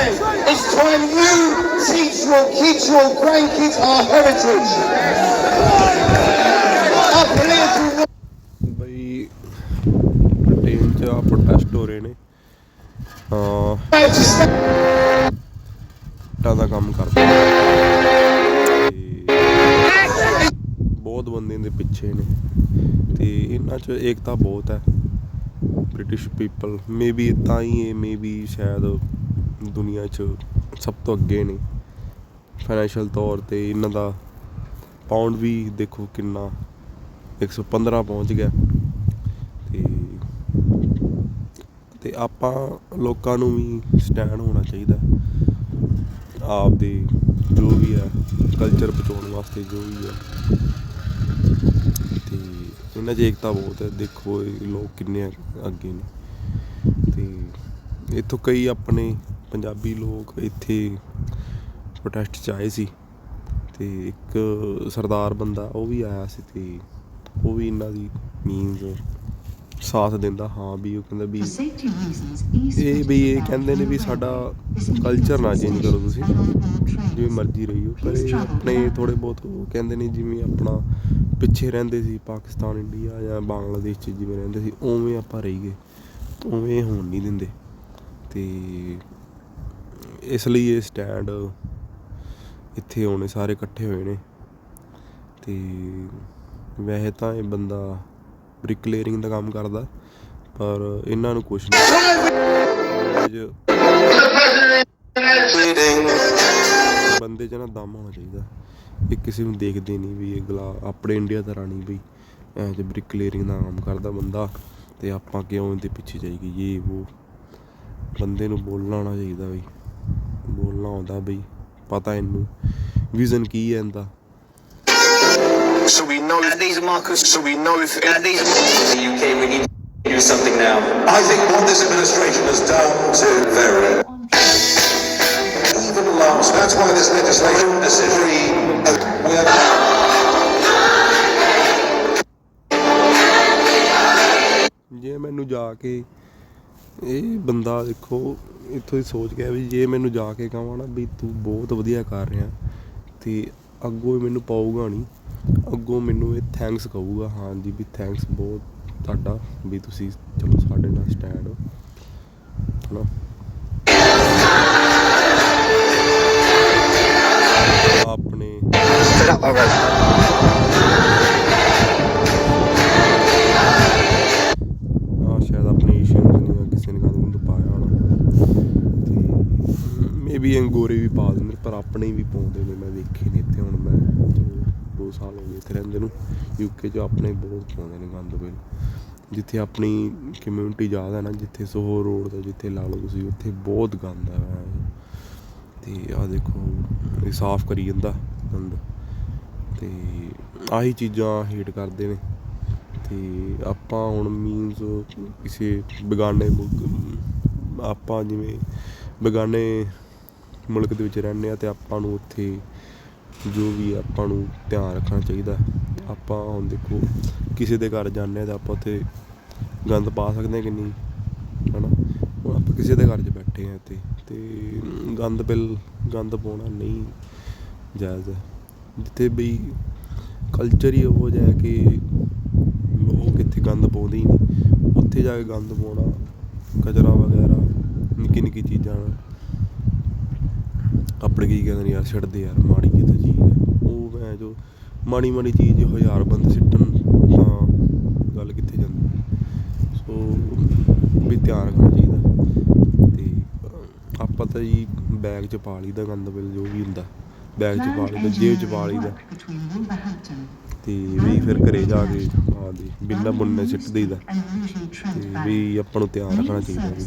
time. It's time you teach your kids, your grandkids our heritage. Our political ਬਈ train 'ਚ ਆ protest ਹੋ ਰਹੇ ਨੇ ਹਾਂ right to stand. ਇੱਟਾਂ ਦਾ ਕੰਮ ਕਰਦੇ ਨੇ ਤੇ ਬਹੁਤ ਬੰਦੇ ਦੇ ਪਿੱਛੇ ਨੇ ਤੇ ਇਹਨਾਂ 'ਚ ਏਕਤਾ ਬਹੁਤ ਹੈ ਬ੍ਰਿਟਿਸ਼ ਪੀਪਲ ਮੇਬੀ ਤਾਂ ਹੀ ਇਹ ਮੇਬੀ ਸ਼ਾਇਦ ਦੁਨੀਆ 'ਚ ਸਭ ਤੋਂ ਅੱਗੇ ਨੇ। ਫਾਈਨੈਂਸ਼ੀਅਲ ਤੌਰ ਤੇ ਇਹਨਾਂ ਦਾ ਪਾਉਂਡ ਵੀ ਦੇਖੋ ਕਿੰਨਾ 115 ਪਹੁੰਚ ਗਿਆ। ਤੇ ਤੇ ਆਪਾਂ ਲੋਕਾਂ ਨੂੰ ਵੀ ਸਟੈਂਡ ਹੋਣਾ ਚਾਹੀਦਾ। ਆਪ ਦੇ ਜੋ ਵੀ ਹੈ ਕਲਚਰ ਬਚਾਉਣ ਵਾਸਤੇ ਜੋ ਵੀ ਹੈ ਤੇ ਇਹਨਾਂ 'ਚ ਏਕਤਾ ਬਹੁਤ ਹੈ। ਦੇਖੋ ਇਹ ਲੋਕ ਕਿੰਨੇ ਅੱਗੇ ਨੇ। ਤੇ ਇੱਥੋਂ ਕਈ ਆਪਣੇ ਪੰਜਾਬੀ ਲੋਕ ਇੱਥੇ ਪ੍ਰੋਟੈਸਟ 'ਚ ਆਏ ਸੀ ਤੇ ਇੱਕ ਸਰਦਾਰ ਬੰਦਾ ਉਹ ਵੀ ਆਇਆ ਸੀ ਤੇ ਉਹ ਵੀ ਇਹਨਾਂ ਦੀ ਮੀਨਸ ਸਾਥ ਦਿੰਦਾ ਹਾਂ ਵੀ ਉਹ ਕਹਿੰਦਾ ਵੀ ਇਹ ਵੀ ਇਹ ਕਹਿੰਦੇ ਨੇ ਵੀ ਸਾਡਾ ਕਲਚਰ ਨਾ ਚੇਂਜ ਕਰੋ ਤੁਸੀਂ। ਜਿਵੇਂ ਮਰਜ਼ੀ ਰਹੀਓ। ਪਰ ਇਹ ਆਪਣੇ ਥੋੜੇ ਬਹੁਤ ਉਹ ਕਹਿੰਦੇ ਨੇ ਜਿਵੇਂ ਆਪਣਾ ਪਿੱਛੇ ਰਹਿੰਦੇ ਸੀ ਪਾਕਿਸਤਾਨ ਇੰਡੀਆ ਜਾਂ ਬੰਗਲਾਦੇਸ਼ 'ਚ ਜਿਵੇਂ ਰਹਿੰਦੇ ਸੀ ਉਵੇਂ ਆਪਾਂ ਰਹੀਏ। ਉਵੇਂ ਹੋਣ ਨਹੀਂ ਦਿੰਦੇ। ਤੇ ਇਸ ਲਈ ਇਹ ਸਟੈਂਡ ਇੱਥੇ ਆਉਣੇ, ਸਾਰੇ ਇਕੱਠੇ ਹੋਏ ਨੇ। ਤੇ ਵੈਸੇ ਤਾਂ ਇਹ ਬੰਦਾ ਬ੍ਰਿਕਲੇਅਰਿੰਗ ਦਾ ਕੰਮ ਕਰਦਾ, ਪਰ ਇਹਨਾਂ ਨੂੰ ਕੁਛ ਨਹੀਂ। ਬੰਦੇ 'ਚ ਨਾ ਦਮ ਹੋਣਾ ਚਾਹੀਦਾ। ਇਹ ਕਿਸੇ ਨੂੰ ਦੇਖਦੇ ਨਹੀਂ ਵੀ ਇਹ ਗਲਾ ਆਪਣੇ ਇੰਡੀਆ ਦਾ ਰਾਣੀ ਬਈ। ਐਂ ਜੇ ਬ੍ਰਿਕਲੇਅਰਿੰਗ ਦਾ ਕੰਮ ਕਰਦਾ ਬੰਦਾ, ਤੇ ਆਪਾਂ ਕਿਉਂ ਇਹਦੇ ਪਿੱਛੇ ਜਾਈਏ? ਇਹ ਉਹ ਬੰਦੇ ਨੂੰ ਬੋਲਣਾ ਆਉਣਾ ਚਾਹੀਦਾ ਬਈ। ਬੋਲਣਾ ਆਉਂਦਾ ਬਈ ਪਤਾ ਇਹਨੂੰ ਵਿਜ਼ਨ ਕੀ ਹੈ ਇਹਦਾ So we know And these markers, so we know if and these markers, the UK, we need to do something now. I think what this administration has done to very even alarms. That's why this legislation is free. We have ਜੇ ਮੈਨੂੰ ਜਾ ਕੇ ਇਹ ਬੰਦਾ ਦੇਖੋ, ਇੱਥੋਂ ਹੀ ਸੋਚ ਗਿਆ ਵੀ ਜੇ ਮੈਨੂੰ ਜਾ ਕੇ ਕਹਾਂ ਨਾ ਵੀ ਤੂੰ ਬਹੁਤ ਵਧੀਆ ਕਰ ਰਿਹਾ ਅਤੇ ਅੱਗੋਂ ਇਹ ਮੈਨੂੰ ਪਾਊਗਾ ਨਹੀਂ ਅੱਗੋਂ ਮੈਨੂੰ ਇਹ ਥੈਂਕਸ ਕਹੂਗਾ ਹਾਂਜੀ ਵੀ ਥੈਂਕਸ ਬਹੁਤ ਤੁਹਾਡਾ, ਵੀ ਤੁਸੀਂ ਚਲੋ ਸਾਡੇ ਨਾਲ ਸਟੈਂਡ ਹੋ, ਹਨਾ? ਆਪਣੇ ਵੀ ਅੰਗੋਰੇ ਵੀ ਪਾ ਦਿੰਦੇ ਨੇ, ਪਰ ਆਪਣੇ ਵੀ ਪਾਉਂਦੇ ਨੇ ਮੈਂ ਵੇਖੇ ਨੇ ਇੱਥੇ ਹੁਣ ਮੈਂ ਚਲੋ ਦੋ ਸਾਲ ਹੋ ਗਏ ਇੱਥੇ ਰਹਿੰਦੇ ਨੂੰ ਯੂਕੇ 'ਚ ਆਪਣੇ ਬਹੁਤ ਪਾਉਂਦੇ ਨੇ ਗੰਦ ਬੇਲ ਜਿੱਥੇ ਆਪਣੀ ਕਮਿਊਨਿਟੀ ਜ਼ਿਆਦਾ ਹੈ ਨਾ ਜਿੱਥੇ ਸੋਹੋ ਰੋਡ ਦਾ ਜਿੱਥੇ ਲਾ ਲਓ ਤੁਸੀਂ ਉੱਥੇ ਬਹੁਤ ਗੰਦ ਹੈ ਤੇ ਆ ਦੇਖੋ ਇਹ ਸਾਫ਼ ਕਰੀ ਜਾਂਦਾ ਗੰਦ। ਤੇ ਆਹੀ ਚੀਜ਼ਾਂ ਹੇਟ ਕਰਦੇ ਨੇ। ਤੇ ਆਪਾਂ ਹੁਣ ਮੀਨਸ ਕਿਸੇ ਬਗਾਨੇ ਮੁਲਕ ਆਪਾਂ ਜਿਵੇਂ ਬਗਾਨੇ ਮੁਲਕ ਦੇ ਵਿੱਚ ਰਹਿੰਦੇ ਹਾਂ ਅਤੇ ਆਪਾਂ ਨੂੰ ਉੱਥੇ ਜੋ ਵੀ ਆਪਾਂ ਨੂੰ ਧਿਆਨ ਰੱਖਣਾ ਚਾਹੀਦਾ ਆਪਾਂ ਹੁਣ ਦੇਖੋ, ਕਿਸੇ ਦੇ ਘਰ ਜਾਂਦੇ ਹਾਂ ਤਾਂ ਆਪਾਂ ਉੱਥੇ ਗੰਦ ਪਾ ਸਕਦੇ ਹਾਂ ਕਿ ਨਹੀਂ ਹੈ ਨਾ ਹੁਣ ਆਪਾਂ ਕਿਸੇ ਦੇ ਘਰ 'ਚ ਬੈਠੇ ਹਾਂ ਇੱਥੇ ਅਤੇ ਗੰਦ ਬਿਲ, ਗੰਦ ਪਾਉਣਾ ਨਹੀਂ ਜਾਇਜ਼ ਹੈ। ਜਿੱਥੇ ਬਈ ਕਲਚਰ ਹੀ ਉਹ ਜਿਹਾ ਹੈ ਕਿ ਲੋਕ ਇੱਥੇ ਗੰਦ ਪਾਉਂਦੇ ਹੀ ਨਹੀਂ। ਉੱਥੇ ਜਾ ਕੇ ਗੰਦ ਪਾਉਣਾ, ਕਚਰਾ ਵਗੈਰਾ ਨਿੱਕੀ ਨਿੱਕੀ ਚੀਜ਼ਾਂ ਆਪਣੇ ਕੀ ਕਹਿੰਦੇ ਨੇ ਯਾਰ, ਛੱਡਦੇ ਯਾਰ, ਮਾੜੀ ਜਿਹੀ ਚੀਜ਼ ਹੈ। ਉਹ ਮੈਂ ਜੋ ਮਾੜੀ ਮਾੜੀ ਚੀਜ਼ ਹਜ਼ਾਰ ਬੰਦੇ ਸਿੱਟਣ, ਤਾਂ ਗੱਲ ਕਿੱਥੇ ਜਾਂਦੀ? ਸੋ, ਵੀ ਧਿਆਨ ਰੱਖਣਾ ਚਾਹੀਦਾ। ਤੇ, ਆਪਾਂ ਤਾਂ ਜੀ ਬੈਗ 'ਚ ਪਾ ਲਈਦਾ ਗੰਦ ਬਿਲ, ਜੋ ਵੀ ਹੁੰਦਾ। ਬੈਗ 'ਚ ਪਾ ਲਈਦਾ, ਜੇਬ 'ਚ ਪਾ ਲਈਦਾ। ਤੇ ਵੀ ਫਿਰ ਘਰੇ ਜਾ ਕੇ ਆ ਦੇ, ਬਿੰਨਾ ਬੁੰਨੇ ਸਿੱਟ ਦੇਈਦਾ। ਤੇ ਵੀ ਆਪਾਂ ਨੂੰ ਧਿਆਨ ਰੱਖਣਾ ਚਾਹੀਦਾ ਵੀ